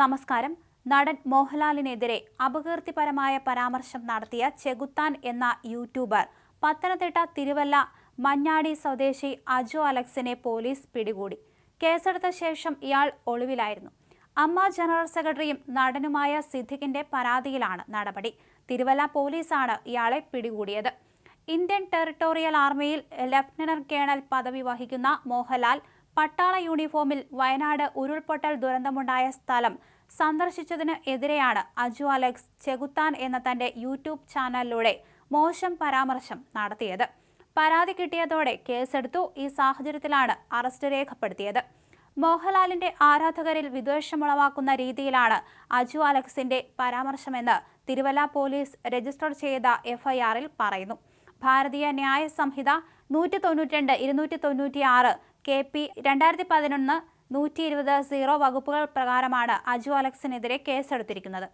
നമസ്കാരം. നടൻ മോഹൻലാലിനെതിരെ അപകീർത്തിപരമായ പരാമർശം നടത്തിയ ചെകുത്താൻ എന്ന യൂട്യൂബർ പത്തനംതിട്ട തിരുവല്ല മഞ്ഞാടി സ്വദേശി അജു അലക്സിനെ പോലീസ് പിടികൂടി. കേസെടുത്ത ശേഷം ഇയാൾ ഒളിവിലായിരുന്നു. അമ്മ ജനറൽ സെക്രട്ടറിയും നടനുമായ സിദ്ദിഖിന്റെ പരാതിയിലാണ് നടപടി. തിരുവല്ല പോലീസാണ് ഇയാളെ പിടികൂടിയത്. ഇന്ത്യൻ ടെറിട്ടോറിയൽ ആർമിയിൽ ലഫ്റ്റനന്റ് കേണൽ പദവി വഹിക്കുന്ന മോഹൻലാൽ പട്ടാള യൂണിഫോമിൽ വയനാട് ഉരുൾപൊട്ടൽ ദുരന്തമുണ്ടായ സ്ഥലം സന്ദർശിച്ചതിന് എതിരെയാണ് അജു അലക്സ് ചെകുത്താൻ എന്ന തന്റെ യൂട്യൂബ് ചാനലിലൂടെ മോശം പരാമർശം നടത്തിയത്. പരാതി കിട്ടിയതോടെ കേസെടുത്തു. ഈ സാഹചര്യത്തിലാണ് അറസ്റ്റ് രേഖപ്പെടുത്തിയത്. മോഹൻലാലിന്റെ ആരാധകരിൽ വിദ്വേഷമുളവാക്കുന്ന രീതിയിലാണ് അജു അലക്സിന്റെ പരാമർശമെന്ന് തിരുവല്ല പോലീസ് രജിസ്റ്റർ ചെയ്ത എഫ്ഐആറിൽ പറയുന്നു. ഭാരതീയ ന്യായ സംഹിത നൂറ്റി തൊണ്ണൂറ്റിരണ്ട് ഇരുന്നൂറ്റി തൊണ്ണൂറ്റി ആറ് കെ പി രണ്ടായിരത്തി പതിനൊന്ന് നൂറ്റി ഇരുപത് സീറോ വകുപ്പുകൾ പ്രകാരമാണ് അജു അലക്സിനെതിരെ കേസെടുത്തിരിക്കുന്നത്.